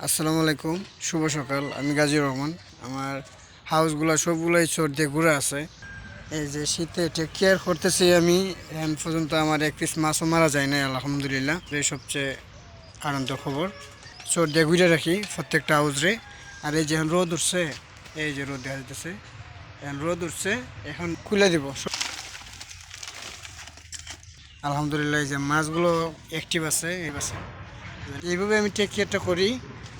আসসালামু আলাইকুম, শুভ সকাল। আমি গাজীর রহমান। আমার হাউসগুলো সবগুলোই চোর দিয়ে ঘুরে আছে। এই যে শীতে টেক কেয়ার করতেছি আমি। এখন পর্যন্ত আমার এক পিস মাছও মারা যায় না আলহামদুলিল্লাহ। এই সবচেয়ে আনন্দ খবর। চোর দিয়ে ঘুরে রাখি প্রত্যেকটা হাউসরে। আর এই যে এখন রোদ উঠছে, এই যে রোদ দেখা যাইতেছে। এখন রোদ উঠছে, এখন খুলে দিব। আলহামদুলিল্লাহ এই যে মাছগুলো অ্যাক্টিভ আছে এইভাবে আমি টেক কেয়ারটা করি।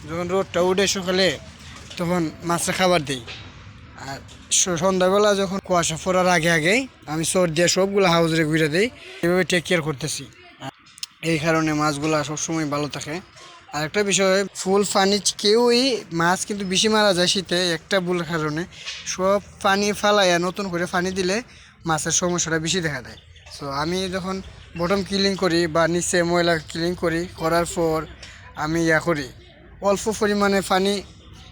যখন রোদটা উঠে সকালে তখন মাছটা খাবার দিই। আর সন্ধ্যাবেলা যখন কুয়াশা পড়ার আগে আগে আমি সর দিয়ে সবগুলো হাউজে ঘুরে দিই। এভাবে টেক কেয়ার করতেছি। এই কারণে মাছগুলো সবসময় ভালো থাকে। আর একটা বিষয়, ফুল পানি কেউই মাছ কিন্তু বেশি মারা যায় শীতে, একটা ভুলের কারণে। সব পানি ফালাইয়া নতুন করে পানি দিলে মাছের সমস্যাটা বেশি দেখা দেয়। সো আমি যখন বটম ক্লিন করি বা নিচে ময়লা ক্লিন করি, করার পর আমি ইয়া করি। অল্প পরিমাণে পানি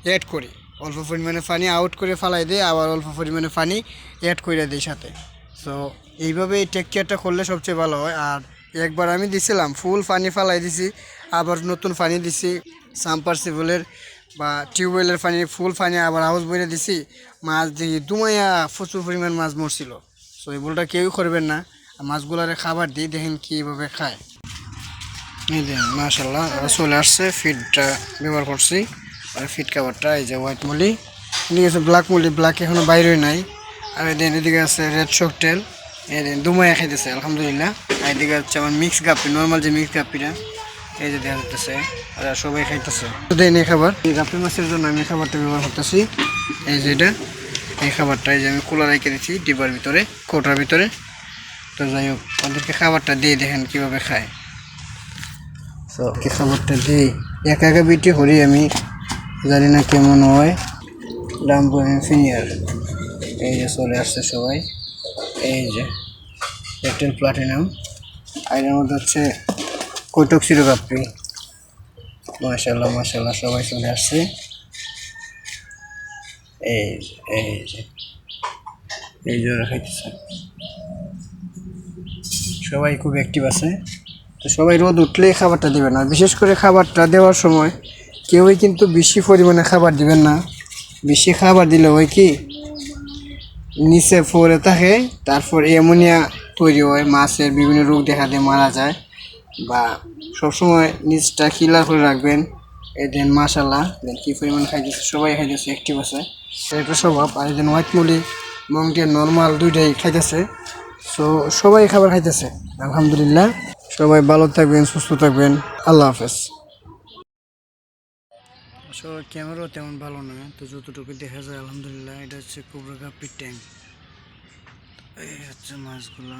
অ্যাড করি। অল্প পরিমাণে পানি আউট করে ফালাই দিই আবার অল্প পরিমাণে পানি অ্যাড করে দিই সাথে। সো এইভাবে টেক কেয়ারটা করলে সবচেয়ে ভালো হয়। আর একবার আমি দিছিলাম ফুল পানি ফালাই দিছি, আবার নতুন পানি দিছি সাম্পারসিবলের বা টিউবওয়েলের পানি ফুল পানি আবার হাউস বইরে দিছি, মাছ দিয়ে দুমাইয়া প্রচুর পরিমাণ মাছ মরছিল। সো এই ভুলটা কেউই করবেন না। মাছগুলারে খাবার দিই, দেখেন কীভাবে খায়। এই দেখেন মাশাল্লাহ চলে আসছে ফিডটা ব্যবহার করছি। আর ফিড খাবারটা এই যে হোয়াইট মুলি এদিকে আছে ব্ল্যাক মুলি ব্ল্যাক এখনও বাইরে নাই। আর এদিকে এদিকে আছে রেড শকটেল এই দেখেন দুমাইয়া খাইতেছে, আলহামদুলিল্লাহ। আর এদিকে হচ্ছে আমার মিক্স গাপি নর্মাল যে মিক্স গাপিটা এই যে দেখা যাচ্ছে আর সবাই খাইতেছে। দেন এই খাবার। এই গাপি মাছের জন্য আমি খাবারটা ব্যবহার করতেছি। এই যে এটা, এই খাবারটা, এই যে আমি কুলা রেখে দিচ্ছি ডিবার ভিতরে, কোটার ভিতরে। তো যাই হোক, ওদেরকে খাবারটা দিয়ে দেখেন কীভাবে খায়। তো কি খাবারটা দিই একা একা বিটি করি আমি, জানি না কেমন হয়। ডাম্বো ফিনিয়ার এই যে চলে আসছে সবাই। এই যে এয়ারটেল প্লাটিনাম আর এর মধ্যে হচ্ছে কৈটক সিরোকাপ্পি মাশাল্লাহ মাশাল্লাহ সবাই চলে আসছে। এই যে এই যে। এই যে খাইতেছে। সবাই খুব অ্যাক্টিভ আছে। তো সবাই রোদ উঠলেই খাবারটা দিবেন। আর বিশেষ করে খাবারটা দেওয়ার সময় কেউই কিন্তু বেশি পরিমাণে খাবার দিবেন না। বেশি খাবার দিলে ওই কি, নিচে ফোরে থাকে, তারপর অ্যামোনিয়া তৈরি হয়, মাছের বিভিন্ন রোগ দেখা দিয়ে মারা যায় বা সবসময় নিচটা ক্লিয়ার করে রাখবেন। এই দেন মাশাল্লাহ দেন কী পরিমাণ খাইতেছে, সবাই খাইতেছে অ্যাক্টিভ আছে। এটা স্বভাব, আর এই দেন হোয়াইট মুলি মংটিয়া নর্মাল দুইটাই খাইতেছে। সো সবাই খাবার খাইতেছে, আলহামদুলিল্লাহ। সবাই ভালো থাকবেন, সুস্থ থাকবেন। আল্লাহ হাফেজ। আসলে ক্যামেরাও তেমন ভালো নয়, তো যতটুকু দেখা যায়, আলহামদুলিল্লাহ, এটা হচ্ছে কুবরা কাপির ট্যাঙ্ক এই হচ্ছে মাছগুলো।